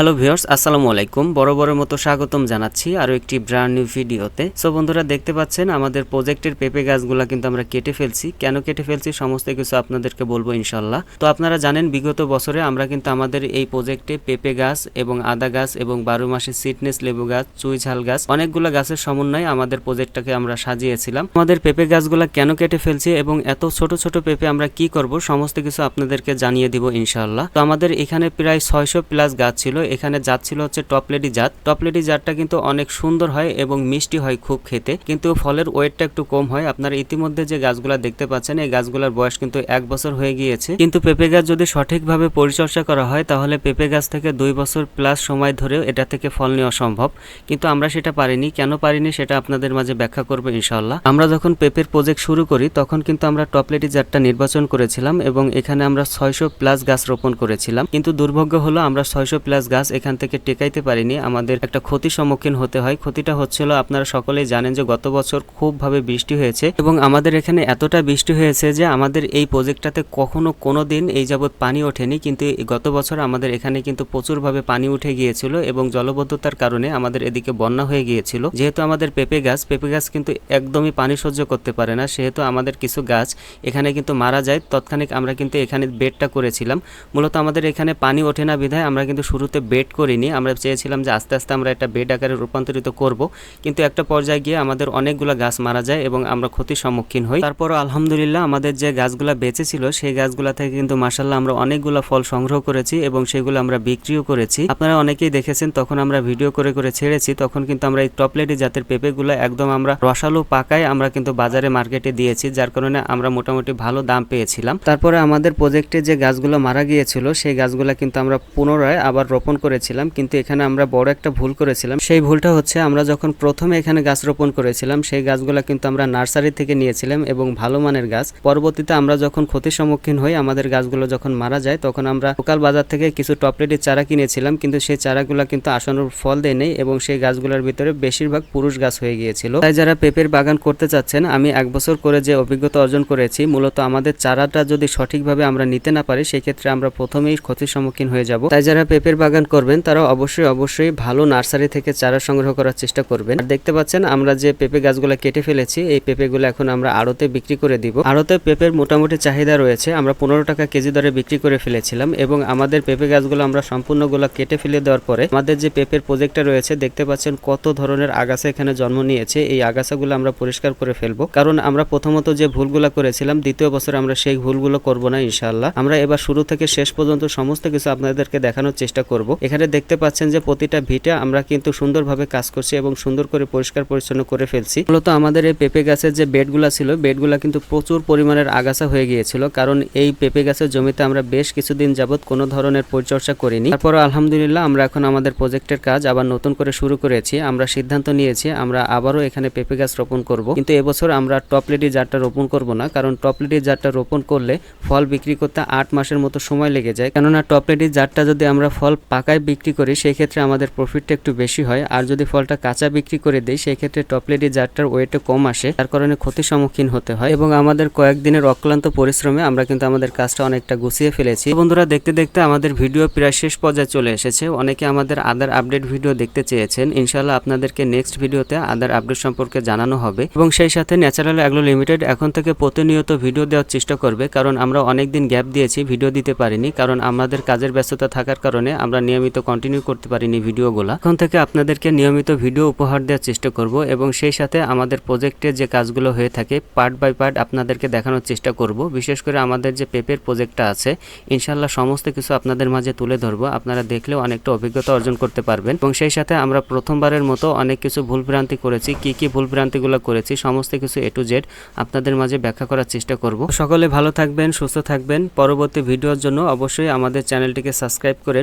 Hello viewers, আসসালামু আলাইকুম। বড় বড় মতো স্বাগতম জানাচ্ছি আরও একটি ব্র্যান্ড নিউ ভিডিওতে সো বন্ধুরা, দেখতে পাচ্ছেন, আমাদের প্রজেক্টের পেঁপে গাছগুলো কিন্তু আমরা কেটে ফেলছি। কেন কেটে ফেলছি, সমস্ত কিছু আপনাদেরকে বলব ইনশাল্লাহ তো আপনারা জানেন, বিগত বছরে আমরা কিন্তু আমাদের এই প্রজেক্টে পেঁপে গাছ এবং আদা গাছ এবং বারো মাসে সিটনেস লেবু গাছ, চুই ঝাল গাছ, অনেকগুলো গাছের সমন্বয়ে আমাদের প্রজেক্টটাকে আমরা সাজিয়েছিলাম। আমাদের পেঁপে গাছগুলো কেন কেটে ফেলছি এবং এত ছোট ছোট পেঁপে আমরা কি করব, সমস্ত কিছু আপনাদেরকে জানিয়ে দিব ইনশাল্লাহ তো আমাদের এখানে প্রায় ছয়শো প্লাস গাছ ছিল এখানে জাত ছিল হচ্ছে টপলেডি জাত। টপলেডি জাতটা কিন্তু অনেক সুন্দর হয় এবং মিষ্টি হয় খুব খেতে। কিন্তু ফলের ওয়েটটা একটু কম হয়। আপনারা ইতিমধ্যে যে গাছগুলা দেখতে পাচ্ছেন, এই গাছগুলোর বয়স কিন্তু এক বছর হয়ে গিয়েছে। কিন্তু পেঁপে গাছ যদি সঠিকভাবে পরিচর্যা করা হয়, তাহলে পেঁপে গাছ থেকে দুই বছর প্লাস সময় ধরেও এটা থেকে ফল নেওয়া সম্ভব। কিন্তু আমরা সেটা পারিনি। কেন পারিনি সেটা আপনাদের মাঝে ব্যাখ্যা করব ইনশাল্লাহ আমরা যখন পেঁপের প্রজেক্ট শুরু করি, তখন কিন্তু আমরা টপলেটি জাতটা নির্বাচন করেছিলাম এবং এখানে আমরা ছয়শো প্লাস গাছ রোপণ করেছিলাম। কিন্তু দুর্ভাগ্য হলো আমরা ছয়শো প্লাস গাছ এখান থেকে টেকাইতে পারিনি, আমাদের একটা ক্ষতির সম্মুখীন হতে হয়। ক্ষতিটা হচ্ছিল, আপনারা সকলেই জানেন যে গত বছর খুবভাবে বৃষ্টি হয়েছে এবং আমাদের এখানে এতটা বৃষ্টি হয়েছে যে আমাদের এই প্রজেক্টটাতে কখনো কোনো দিন এই যাবৎ পানি ওঠেনি, কিন্তু গত বছর আমাদের এখানে কিন্তু প্রচুরভাবে পানি উঠে গিয়েছিল এবং জলবদ্ধতার কারণে আমাদের এদিকে বন্যা হয়ে গিয়েছিল। যেহেতু আমাদের পেঁপে গাছ পেঁপে গাছ কিন্তু একদমই পানি সহ্য করতে পারে না, সেহেতু আমাদের কিছু গাছ এখানে কিন্তু মারা যায়। তৎক্ষণিক আমরা কিন্তু এখানে বেডটা করেছিলাম। মূলত আমাদের এখানে পানি ওঠে না বিধায় আমরা কিন্তু শুরুতে বেড করিনি আমরা চেয়েছিলাম যে আস্তে আস্তে আমরা একটা বেড আকারে রূপান্তরিত করব। কিন্তু একটা পর্যায়ে গিয়ে আমাদের অনেকগুলো গাছ মারা যায় এবং আমরা ক্ষতির সম্মুখীন হই। তারপরও আলহামদুলিল্লাহ আমাদের যে গাছগুলো বেঁচে ছিল, সেই গাছগুলা থেকে কিন্তু মাসাল্লাহ আমরা অনেকগুলো ফল সংগ্রহ করেছি এবং সেগুলো আমরা বিক্রিও করেছি। আপনারা অনেকেই দেখেছেন, তখন আমরা ভিডিও করে করে ছেড়েছি, তখন কিন্তু আমরা এই টপলেটি জাতের পেঁপেগুলো একদম আমরা রসালো পাকায় আমরা কিন্তু বাজারে মার্কেটে দিয়েছি, যার কারণে আমরা মোটামুটি ভালো দাম পেয়েছিলাম। তারপরে আমাদের প্রজেক্টে যে গাছগুলো মারা গিয়েছিল, সেই গাছগুলো কিন্তু আমরা পুনরায় আবার রোপণ করেছিলাম, কিন্তু এখানে আমরা বড় একটা ভুল করেছিলাম। সেই ভুলটা হচ্ছে আমরা যখন প্রথমে এখানে গাছ রোপণ করেছিলাম, সেই গাছগুলো কিন্তু আমরা নার্সারি থেকে নিয়েছিলাম এবং ভালো মানের গাছ। পরবর্তীতে আমরা যখন ক্ষতির সম্মুখীন হই, আমাদের গাছগুলো যখন মারা যায়, তখন আমরা লোকাল বাজার থেকে কিছু টপলেটের চারা কিনেছিলাম, কিন্তু সেই চারাগুলো কিন্তু আসানোর ফল দেয় নেই এবং সেই গাছগুলোর ভিতরে বেশিরভাগ পুরুষ গাছ হয়ে গিয়েছিল। তাই যারা পেঁপের বাগান করতে চাচ্ছেন, আমি এক বছর করে যে অভিজ্ঞতা অর্জন করেছি, মূলত আমাদের চারাটা যদি সঠিকভাবে আমরা নিতে না পারি, সেক্ষেত্রে আমরা প্রথমেই ক্ষতির সম্মুখীন হয়ে যাব। তাই যারা পেঁপের বাগান করবেন তারা অবশ্যই অবশ্যই ভালো নার্সারি থেকে চারা সংগ্রহ করার চেষ্টা করবেন। আর দেখতে পাচ্ছেন, আমরা যে পেঁপে গাছগুলো কেটে ফেলেছি, এই পেঁপেগুলো এখন আমরা আড়তে বিক্রি করে দিব। আড়তে পেঁপের মোটামুটি চাহিদা রয়েছে, আমরা পনেরো টাকা কেজি দরে বিক্রি করে ফেলেছিলাম এবং আমাদের পেঁপে গাছগুলো আমরা সম্পূর্ণগুলো কেটে ফেলে দেওয়ার পরে আমাদের যে পেঁপের প্রজেক্টটা রয়েছে, দেখতে পাচ্ছেন কত ধরনের আগাছা এখানে জন্ম নিয়েছে, এই আগাছাগুলো আমরা পরিষ্কার করে ফেলব। কারণ আমরা প্রথমত যে ভুলগুলো করেছিলাম, দ্বিতীয় বছর আমরা সেই ভুলগুলো করব না, ইনশাআল্লাহ। আমরা এবার শুরু থেকে শেষ পর্যন্ত সমস্ত কিছু আপনাদেরকে দেখানোর চেষ্টা করব। এখানে দেখতে পাচ্ছেন যে প্রতিটা ভিটা আমরা কিন্তু সুন্দরভাবে কাজ করছি এবং সুন্দর করে পরিষ্কার পরিচ্ছন্ন করে ফেলছি। মূলত আমাদের এই পেঁপে গাছের যে বেডগুলা ছিল, বেডগুলা কিন্তু প্রচুর পরিমাণের আগাছা হয়ে গিয়েছিল, কারণ এই পেঁপে গাছের জমিতে আমরা বেশ কিছুদিন যাবত কোনো ধরনের পরিচর্যা করিনি। তারপর আলহামদুলিল্লাহ আমরা এখন আমাদের প্রজেক্টের কাজ আবার নতুন করে শুরু করেছি, আমরা সিদ্ধান্ত নিয়েছি আমরা আবারও এখানে পেঁপে গাছ রোপণ করব। কিন্তু এবছর আমরা টপলেটি জারটা রোপণ করব না, কারণ টপলেটি জারটা রোপণ করলে ফল বিক্রি করতে আট মাসের মতো সময় লেগে যায়। কেননা টপলেটি জারটা যদি আমরা ফল পাকায় বিক্রি করি সেই ক্ষেত্রে আমাদের প্রফিটটা একটু বেশি হয়। আর যদি ফলটা কাঁচা বিক্রি করে দিই সেই ক্ষেত্রে টপলেটি জারটার ওয়েটে কম আসে তার কারণে ক্ষতির সম্মুখীন হতে হয়। এবং আমাদের কয়েকদিনের অক্লান্ত পরিশ্রমে আমরা কিন্তু আমাদের কাজটা অনেকটা গুছিয়ে ফেলেছি। বন্ধুরা, দেখতে দেখতে আমাদের ভিডিও প্রায় শেষ পর্যায়ে চলে এসেছে। অনেকে আমাদের আদার আপডেট ভিডিও দেখতে চেয়েছেন। ইনশাল্লাহ আপনাদেরকে নেক্সট ভিডিওতে আদার আপডেট সম্পর্কে জানানো হবে। এবং সেই সাথে ন্যাচারাল অ্যাগ্লো লিমিটেড এখন থেকে প্রতিনিয়ত ভিডিও দেওয়ার চেষ্টা করবে। কারণ আমরা অনেকদিন গ্যাপ দিয়েছি ভিডিও দিতে পারিনি। কারণ আমাদের কাজের ব্যস্ততা থাকার কারণে আমরা নিয়মিত কন্টিনিউ করতে পারিনি ভিডিওগুলো। এখন থেকে আপনাদেরকে নিয়মিত ভিডিও উপহার দেওয়ার চেষ্টা করব এবং সেই সাথে আমাদের প্রজেক্টের যে কাজগুলো হয়ে থাকে পার্ট বাই পার্ট আপনাদেরকে দেখানোর চেষ্টা করব। বিশেষ করে আমাদের যে পেপের প্রজেক্টটা আছে ইনশাল্লাহ সমস্ত কিছু আপনাদের মাঝে তুলে ধরবো। আপনারা দেখলেও অনেকটা অভিজ্ঞতা অর্জন করতে পারবেন। এবং সেই সাথে আমরা প্রথমবারের মতো অনেক কিছু ভুলভ্রান্তি করেছি, কি কি ভুলভ্রান্তিগুলো করেছি, সমস্ত কিছু এ টু জেড আপনাদের মাঝে ব্যাখ্যা করার চেষ্টা করব। সকলে ভালো থাকবেন, সুস্থ থাকবেন। পরবর্তী ভিডিওর জন্য অবশ্যই আমাদের চ্যানেলটিকে সাবস্ক্রাইব করে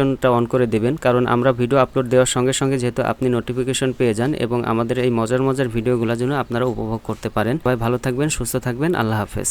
নোটিফিকেশনটা অন করে দিবেন, কারণ আমরা ভিডিও আপলোড দেওয়ার সঙ্গে সঙ্গে যেহেতু আপনি নোটিফিকেশন পেয়ে যান এবং আমাদের এই মজার মজার ভিডিওগুলো যেন আপনারা উপভোগ করতে পারেন। সবাই ভালো থাকবেন, সুস্থ থাকবেন, আল্লাহ হাফেজ।